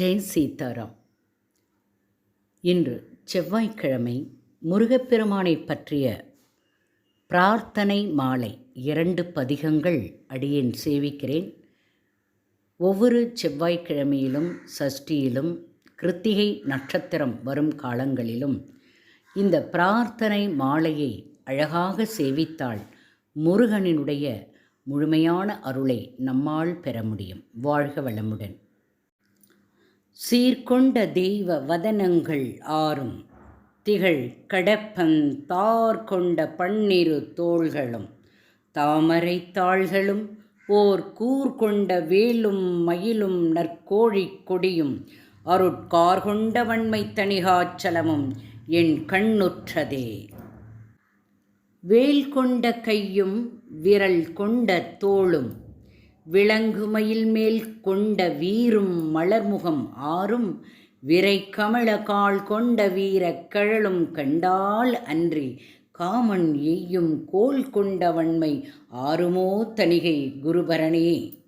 ஜெய் சீதாராம். இன்று செவ்வாய்க்கிழமை முருகப்பெருமானை பற்றிய பிரார்த்தனை மாலை இரண்டு பதிகங்கள் அடியேன் சேவிக்கிறேன். ஒவ்வொரு செவ்வாய்க்கிழமையிலும் சஷ்டியிலும் கிருத்திகை நட்சத்திரம் வரும் காலங்களிலும் இந்த பிரார்த்தனை மாலையை அழகாக சேவித்தால் முருகனினுடைய முழுமையான அருளை நம்மால் பெற முடியும். வாழ்க வளமுடன். சீர்கொண்ட தெய்வ வதனங்கள் ஆறும். திகழ் கடப்பன் தார் கொண்ட பன்னிரு தோள்களும். தாமரை தாள்களும் ஓர் கூர் கொண்ட வேலும் மயிலும் நற்கோழி கொடியும். அருட்கார் கொண்ட வன்மை தணிகாச்சலமும் என் கண்ணுற்றதே. வேல் கொண்ட கையும் விரல் கொண்ட தோளும். விளங்குமயில் மேல் கொண்ட வீரும் மலர்முகம் ஆறும் விரை கமல கால் கொண்ட வீரக் கழலும் கண்டால் அன்றி காமன் எய்யும் கோல் கொண்ட வன்மை ஆறுமோ தணிகை குருபரணே.